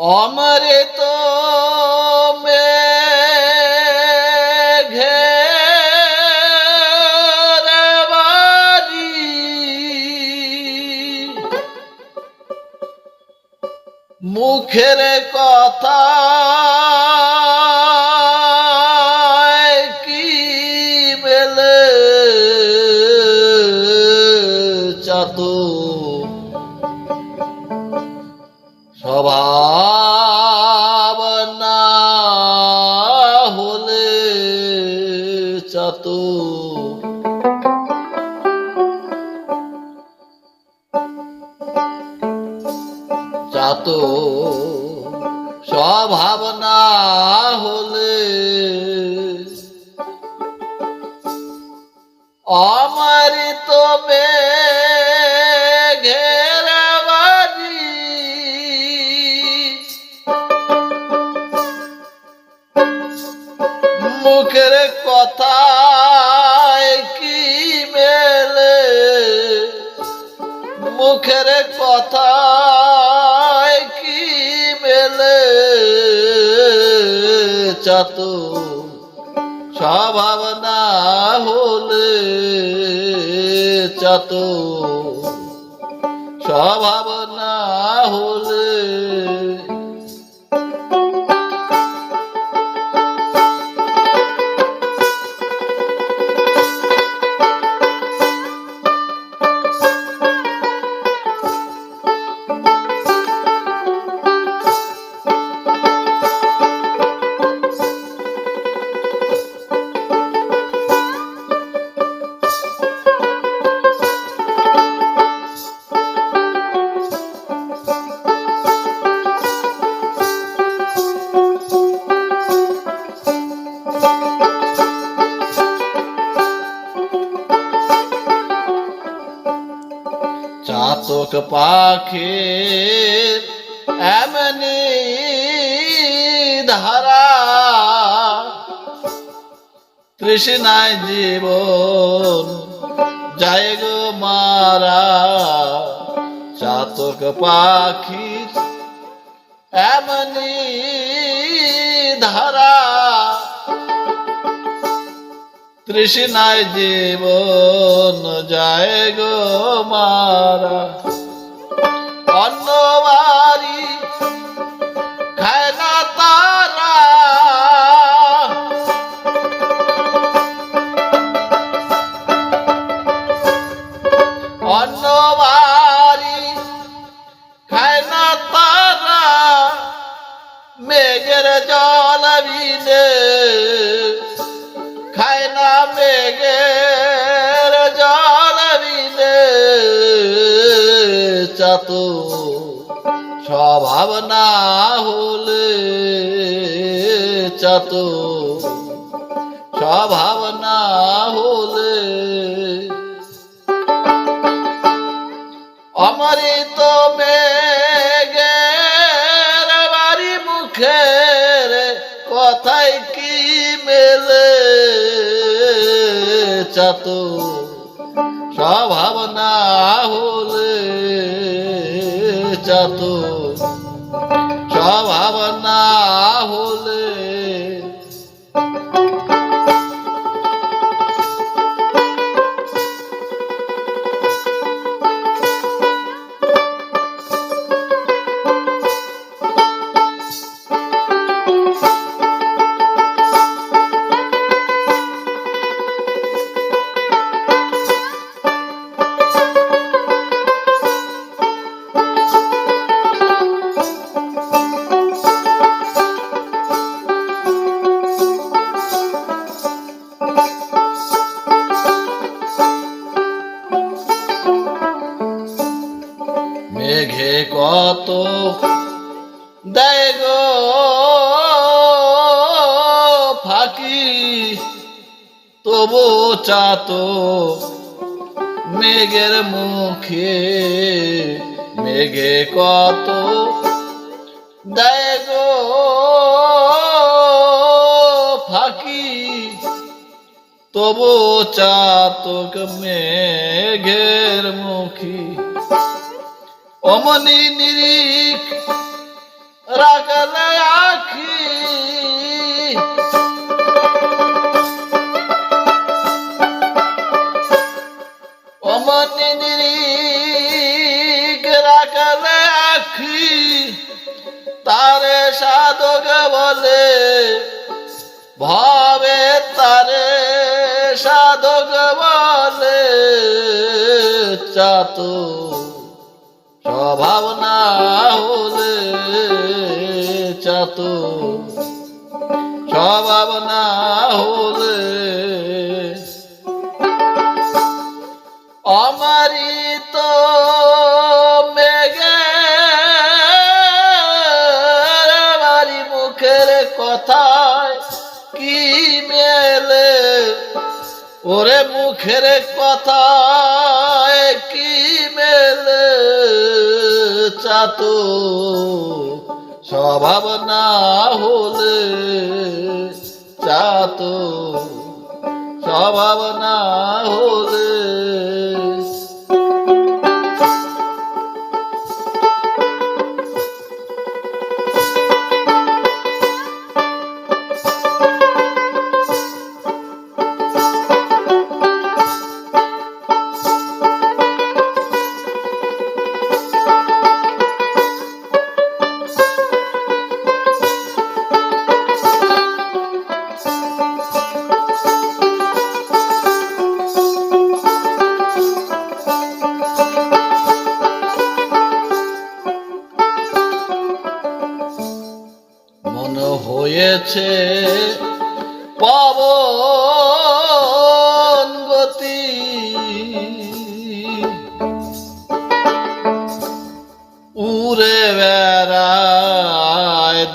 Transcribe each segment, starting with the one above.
অমৃত তো মুখের কথা চাতু যাত স্বভাবনা হলে অমৃত মেঘের মুখের কথা কি মেলে? চাত স্বভাব না হলে চাত স্বভাব না হলে চাতক পাখির এমনি ধারা। তৃষ্ণায় জীবন যায় গো মারা। চাতক পাখি এমনি ধারা। তৃষ্ণায় জীবন যায় গো মারা। অন্য চাতু স্বভাব না হলে চাতু। স্বভাব না হলে অমৃত মেঘের বাড়ি মুখের কথাই কি মেলে চাতু? স্বভাব না হলে চাতু ফাঁকি তবু চাতো মেঘের মুখে। মেঘে কত দেয় গো ফাঁকি তবু চাতক মেঘের মুখী। অমনি নিরিখ রাখলে আখি রাখলে আখি, তারে সাধক বলে, ভাবে তারে সাধক বলে। চাতু স্বভাব না হলে চাতু স্বভাব হলে আমারি তো মেঘে বাড়ি মুখের কথায় কি মেলে? ওরে মুখের কথায় কি মেলে? চাতো স্বভাব না হলে চাতো স্বভাব না হলে হয়েছে উরে বেড়ায়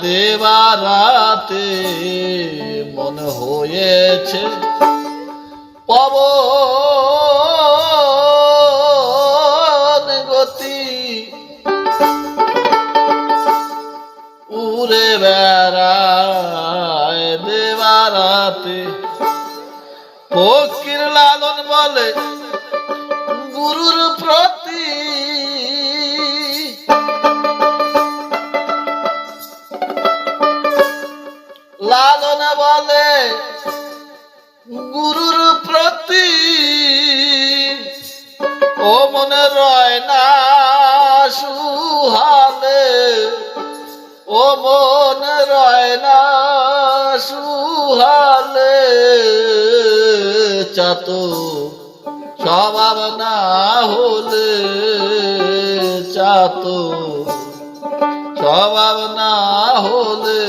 দেবারাতে মন হয়েছে পবন বলে, গুরুর প্রতি। লালন বলে, গুরুর প্রতি। ও মনে রয় না সুহালে, ও মন রয় না সুহালে চাতো স্বভাব না হলে চাতো। স্বভাব না হলে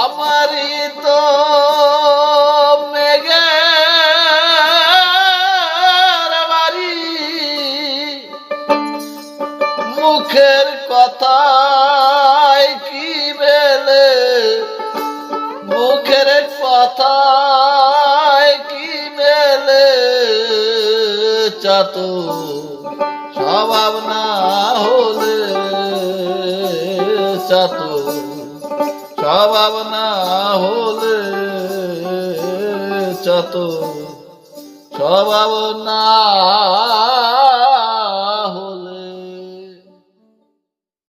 আমারই তো মেঘের মুখের কথায় চাতু স্বভাব না হলে চাতো। স্বভাব না হলে চাতো। স্বভাব না